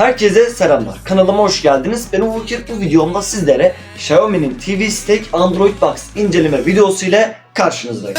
Herkese selamlar. Kanalıma hoş geldiniz. Ben Ufuk Kirk. Bu videomda sizlere Xiaomi'nin TV Stick Android Box inceleme videosu ile karşınızdayım.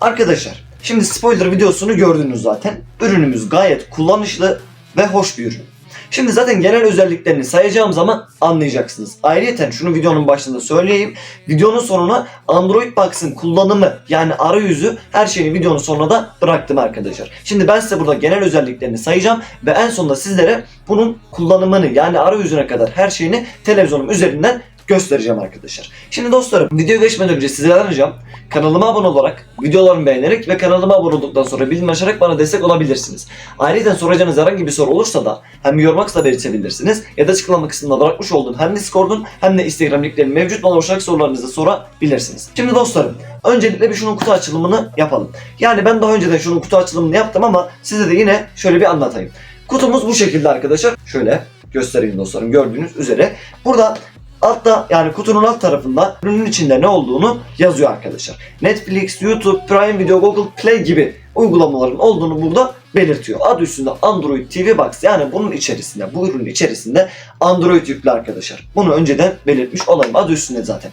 Arkadaşlar, şimdi spoiler videosunu gördünüz zaten. Ürünümüz gayet kullanışlı ve hoş bir ürün. Şimdi zaten genel özelliklerini sayacağım zaman anlayacaksınız. Ayrıca şunu videonun başında söyleyeyim. Videonun sonuna Android Box'ın kullanımı yani arayüzü her şeyini videonun sonuna da bıraktım arkadaşlar. Şimdi ben size burada genel özelliklerini sayacağım ve en sonunda sizlere bunun kullanımını yani arayüzüne kadar her şeyini televizyonum üzerinden göstereceğim arkadaşlar. Şimdi dostlarım videoya geçmeden önce sizlerden ricam kanalıma abone olarak, videolarımı beğenerek ve kanalıma abone olduktan sonra bildirim açarak bana destek olabilirsiniz. Ayrıca soracağınız herhangi bir soru olursa da hem yorum da belirtebilirsiniz ya da açıklama kısmında bırakmış olduğum hem Discord'un hem de Instagram linklerim mevcut bana ulaşarak sorularınızı sorabilirsiniz. Şimdi dostlarım öncelikle bir şunun kutu açılımını yapalım. Yani ben daha önceden şunun kutu açılımını yaptım ama size de yine şöyle bir anlatayım. Kutumuz bu şekilde arkadaşlar. Şöyle göstereyim dostlarım gördüğünüz üzere. Burada Altta yani kutunun alt tarafında ürünün içinde ne olduğunu yazıyor arkadaşlar. Netflix, YouTube, Prime Video, Google Play gibi uygulamaların olduğunu burada belirtiyor. Adı üstünde Android TV Box yani bunun içerisinde, bu ürünün içerisinde Android yüklü arkadaşlar. Bunu önceden belirtmiş olayım. Adı üstünde zaten.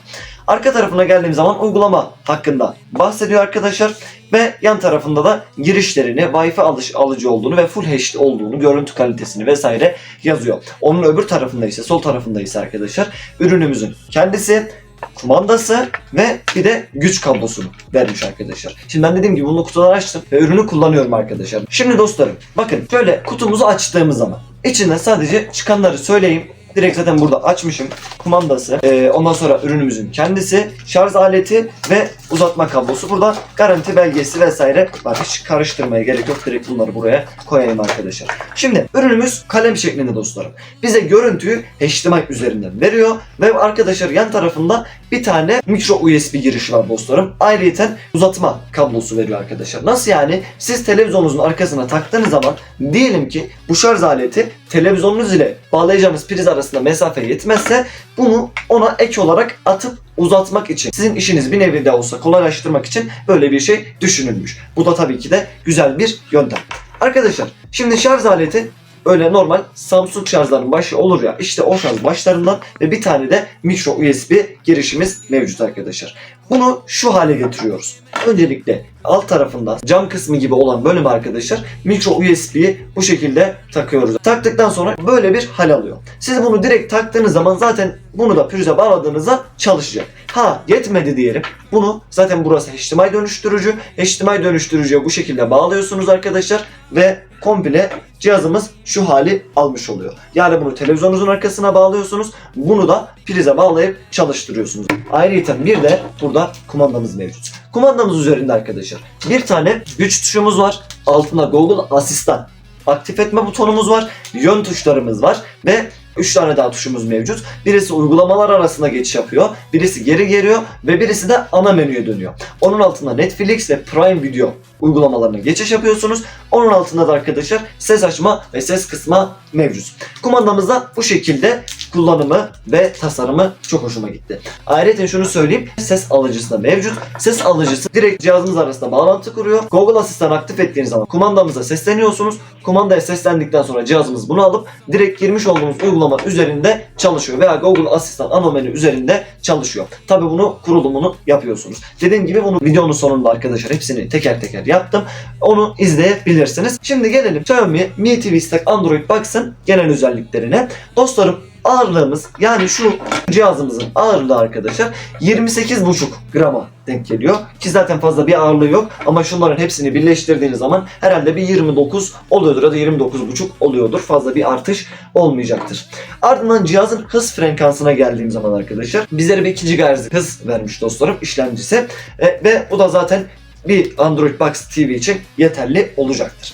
Arka tarafına geldiğim zaman uygulama hakkında bahsediyor arkadaşlar. Ve yan tarafında da girişlerini, Wi-Fi alış, alıcı olduğunu ve Full HD olduğunu, görüntü kalitesini vesaire yazıyor. Onun öbür tarafında ise, sol tarafında ise arkadaşlar ürünümüzün kendisi, kumandası ve bir de güç kablosunu vermiş arkadaşlar. Şimdi ben dediğim gibi bunu kutudan açtım ve ürünü kullanıyorum arkadaşlar. Şimdi dostlarım bakın şöyle kutumuzu açtığımız zaman içinden sadece çıkanları söyleyeyim. Direkt zaten burada açmışım. Kumandası, ee, ondan sonra ürünümüzün kendisi, şarj aleti ve uzatma kablosu. Burada garanti belgesi vesaire var. Hiç karıştırmaya gerek yok. Direkt bunları buraya koyayım arkadaşlar. Şimdi ürünümüz kalem şeklinde dostlarım. Bize görüntüyü HDMI üzerinden veriyor ve arkadaşlar yan tarafında bir tane micro USB girişi var dostlarım. Ayrıca uzatma kablosu veriyor arkadaşlar. Nasıl yani? Siz televizyonunuzun arkasına taktığınız zaman diyelim ki bu şarj aleti televizyonunuz ile bağlayacağınız priz arasında mesafe yetmezse bunu ona ek olarak atıp uzatmak için sizin işiniz bir nevi de olsa kolaylaştırmak için böyle bir şey düşünülmüş. Bu da tabii ki de güzel bir yöntem. Arkadaşlar şimdi şarj aleti öyle normal Samsung şarjların başı olur ya işte o şarj başlarından ve bir tane de micro USB girişimiz mevcut arkadaşlar. Bunu şu hale getiriyoruz. Öncelikle alt tarafında cam kısmı gibi olan bölüm arkadaşlar micro USB'yi bu şekilde takıyoruz. Taktıktan sonra böyle bir hal alıyor. Siz bunu direkt taktığınız zaman zaten bunu da prize bağladığınızda çalışacak. Ha yetmedi diyelim. Bunu zaten burası HDMI dönüştürücü. HDMI dönüştürücüye bu şekilde bağlıyorsunuz arkadaşlar ve komple cihazımız şu hali almış oluyor. Yani bunu televizyonunuzun arkasına bağlıyorsunuz. Bunu da prize bağlayıp çalıştırıyorsunuz. Ayrıca bir de burada kumandamız mevcut. Kumandamız üzerinde arkadaşlar bir tane güç tuşumuz var. Altında Google Asistan aktif etme butonumuz var. Yön tuşlarımız var ve 3 tane daha tuşumuz mevcut. Birisi uygulamalar arasında geçiş yapıyor. Birisi geri geliyor ve birisi de ana menüye dönüyor. Onun altında Netflix ve Prime Video uygulamalarına geçiş yapıyorsunuz. Onun altında da arkadaşlar ses açma ve ses kısma mevcut. Kumandamızda bu şekilde kullanımı ve tasarımı çok hoşuma gitti. Ayrıca şunu söyleyeyim. Ses alıcısı da mevcut. Ses alıcısı direkt cihazınız arasında bağlantı kuruyor. Google Asistan aktif ettiğiniz zaman kumandamıza sesleniyorsunuz. Kumandaya seslendikten sonra cihazımız bunu alıp direkt girmiş olduğunuz uygulama üzerinde çalışıyor veya Google Asistan ana menü üzerinde çalışıyor. Tabi bunu kurulumunu yapıyorsunuz. Dediğim gibi bunu videonun sonunda arkadaşlar hepsini teker teker yaptım. Onu izleyebilirsiniz. Şimdi gelelim Xiaomi Mi TV Stack Android Box'ın genel özelliklerine. Dostlarım ağırlığımız yani şu cihazımızın ağırlığı arkadaşlar 28,5 grama denk geliyor. Ki zaten fazla bir ağırlığı yok ama şunların hepsini birleştirdiğiniz zaman herhalde bir 29 oluyordur ya da 29,5 oluyordur. Fazla bir artış olmayacaktır. Ardından cihazın hız frekansına geldiğim zaman arkadaşlar bizlere bir 2 GHz hız vermiş dostlarım işlemcisi E, ve bu da zaten bir Android Box TV için yeterli olacaktır.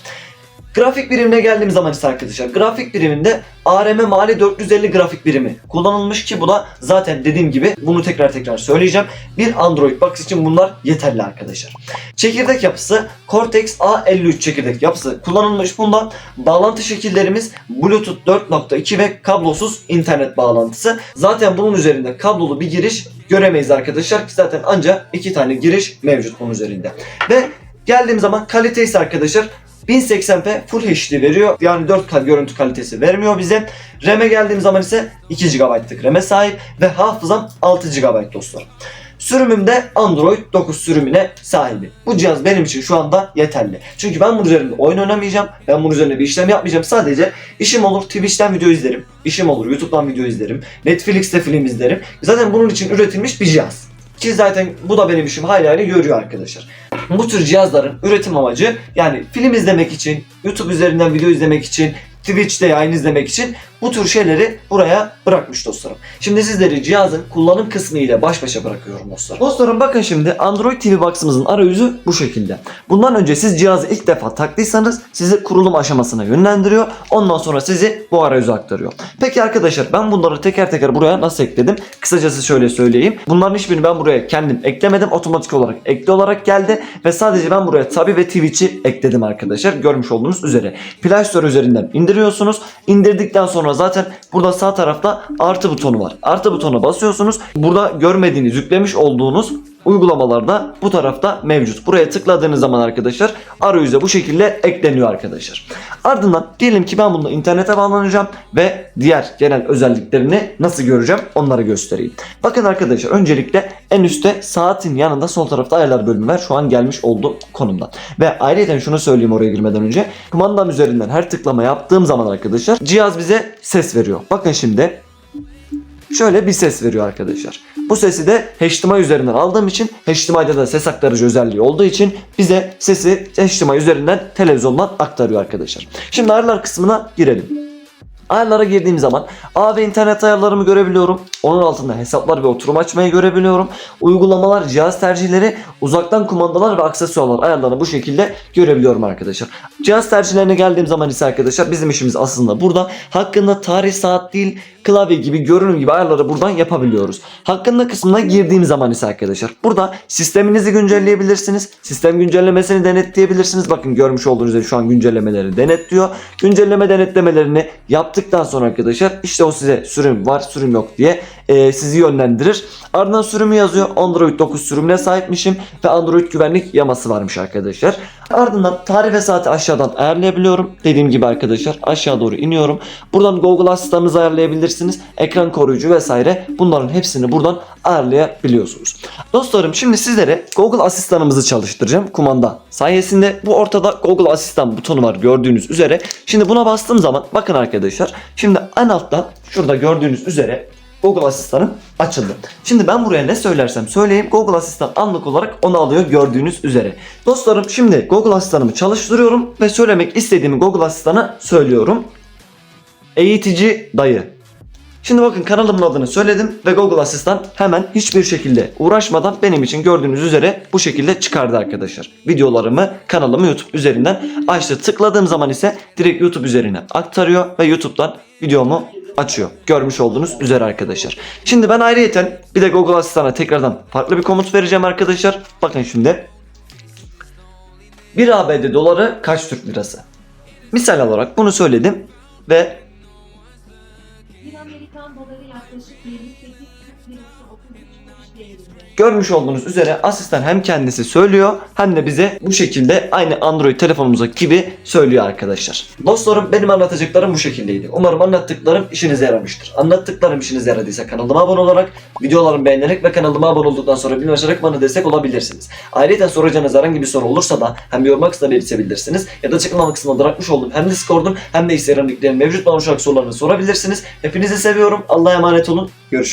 Grafik birimine geldiğim zaman ise arkadaşlar grafik biriminde ARM Mali 450 grafik birimi kullanılmış ki bu da zaten dediğim gibi bunu tekrar tekrar söyleyeceğim. Bir Android Box için bunlar yeterli arkadaşlar. Çekirdek yapısı Cortex A53 çekirdek yapısı kullanılmış. Bunda bağlantı şekillerimiz Bluetooth 4.2 ve kablosuz internet bağlantısı. Zaten bunun üzerinde kablolu bir giriş göremeyiz arkadaşlar ki zaten ancak iki tane giriş mevcut bunun üzerinde. Ve geldiğim zaman kalite ise arkadaşlar 1080p Full HD veriyor. Yani 4K görüntü kalitesi vermiyor bize. RAM'e geldiğim zaman ise 2 GB'lık RAM'e sahip ve hafızam 6 GB dostlar. Sürümümde Android 9 sürümüne sahibi. Bu cihaz benim için şu anda yeterli. Çünkü ben bunun üzerinde oyun oynamayacağım. Ben bunun üzerinde bir işlem yapmayacağım. Sadece işim olur Twitch'ten video izlerim. İşim olur YouTube'dan video izlerim. Netflix'te film izlerim. Zaten bunun için üretilmiş bir cihaz. Ki zaten bu da benim işim hayli hayli görüyor arkadaşlar. Bu tür cihazların üretim amacı yani film izlemek için, YouTube üzerinden video izlemek için, Twitch'te yayın izlemek için bu tür şeyleri buraya bırakmış dostlarım. Şimdi sizleri cihazın kullanım kısmı ile baş başa bırakıyorum dostlarım. Dostlarım bakın şimdi Android TV Box'ımızın arayüzü bu şekilde. Bundan önce siz cihazı ilk defa taktıysanız sizi kurulum aşamasına yönlendiriyor. Ondan sonra sizi bu arayüze aktarıyor. Peki arkadaşlar ben bunları teker teker buraya nasıl ekledim? Kısacası şöyle söyleyeyim. Bunların hiçbirini ben buraya kendim eklemedim. Otomatik olarak ekli olarak geldi ve sadece ben buraya Tabi ve Twitch'i ekledim arkadaşlar. Görmüş olduğunuz üzere. Play Store üzerinden indiriyorsunuz. İndirdikten sonra zaten burada sağ tarafta artı butonu var. Artı butona basıyorsunuz. Burada görmediğiniz, yüklemiş olduğunuz uygulamalarda bu tarafta mevcut. Buraya tıkladığınız zaman arkadaşlar arayüze bu şekilde ekleniyor arkadaşlar. Ardından diyelim ki ben bununla internete bağlanacağım ve diğer genel özelliklerini nasıl göreceğim onları göstereyim. Bakın arkadaşlar öncelikle en üstte saatin yanında sol tarafta ayarlar bölümü var. Şu an gelmiş olduğu konumdan. Ve ayrıca şunu söyleyeyim oraya girmeden önce. Kumandam üzerinden her tıklama yaptığım zaman arkadaşlar cihaz bize ses veriyor. Bakın şimdi şöyle bir ses veriyor arkadaşlar. Bu sesi de HDMI üzerinden aldığım için HDMI'de de ses aktarıcı özelliği olduğu için bize sesi HDMI üzerinden televizyondan aktarıyor arkadaşlar. Şimdi ayarlar kısmına girelim. Ayarlara girdiğim zaman A ve internet ayarlarımı görebiliyorum. Onun altında hesaplar ve oturum açmayı görebiliyorum. Uygulamalar, cihaz tercihleri, uzaktan kumandalar ve aksesuarlar ayarlarını bu şekilde görebiliyorum arkadaşlar. Cihaz tercihlerine geldiğim zaman ise arkadaşlar bizim işimiz aslında burada. Hakkında tarih, saat değil, klavye gibi, görünüm gibi ayarları buradan yapabiliyoruz. Hakkında kısmına girdiğim zaman ise arkadaşlar burada sisteminizi güncelleyebilirsiniz. Sistem güncellemesini denetleyebilirsiniz. Bakın görmüş olduğunuz üzere şu an güncellemeleri denetliyor. Güncelleme denetlemelerini yaptıktan sonra arkadaşlar işte o size sürüm var, sürüm yok diye e, sizi yönlendirir. Ardından sürümü yazıyor. Android 9 sürümüne sahipmişim ve Android güvenlik yaması varmış arkadaşlar. Ardından tarih ve saati aşağıdan ayarlayabiliyorum. Dediğim gibi arkadaşlar aşağı doğru iniyorum. Buradan Google asistanınızı ayarlayabilirsiniz. Ekran koruyucu vesaire bunların hepsini buradan ayarlayabiliyorsunuz. Dostlarım şimdi sizlere Google asistanımızı çalıştıracağım kumanda sayesinde. Bu ortada Google asistan butonu var gördüğünüz üzere. Şimdi buna bastığım zaman bakın arkadaşlar. Şimdi en altta şurada gördüğünüz üzere Google asistanım açıldı. Şimdi ben buraya ne söylersem söyleyeyim Google asistan anlık olarak onu alıyor gördüğünüz üzere. Dostlarım şimdi Google asistanımı çalıştırıyorum ve söylemek istediğimi Google asistana söylüyorum. Eğitici dayı. Şimdi bakın kanalımın adını söyledim ve Google Asistan hemen hiçbir şekilde uğraşmadan benim için gördüğünüz üzere bu şekilde çıkardı arkadaşlar. Videolarımı kanalımı YouTube üzerinden açtı. Tıkladığım zaman ise direkt YouTube üzerine aktarıyor ve YouTube'dan videomu açıyor. Görmüş olduğunuz üzere arkadaşlar. Şimdi ben ayrıyeten bir de Google Asistan'a tekrardan farklı bir komut vereceğim arkadaşlar. Bakın şimdi. 1 ABD doları kaç Türk lirası? Misal olarak bunu söyledim ve Mm-hmm. Görmüş olduğunuz üzere asistan hem kendisi söylüyor hem de bize bu şekilde aynı Android telefonumuza gibi söylüyor arkadaşlar. Dostlarım benim anlatacaklarım bu şekildeydi. Umarım anlattıklarım işinize yaramıştır. Anlattıklarım işinize yaradıysa kanalıma abone olarak, videolarımı beğenerek ve kanalıma abone olduktan sonra bildirim açarak bana destek olabilirsiniz. Ayrıca soracağınız herhangi bir soru olursa da hem yorum kısmına belirtebilirsiniz ya da açıklama kısmına bırakmış olduğum hem Discord'um hem de Instagram linklerim mevcut bana şu an sorularını sorabilirsiniz. Hepinizi seviyorum. Allah'a emanet olun. Görüşürüz.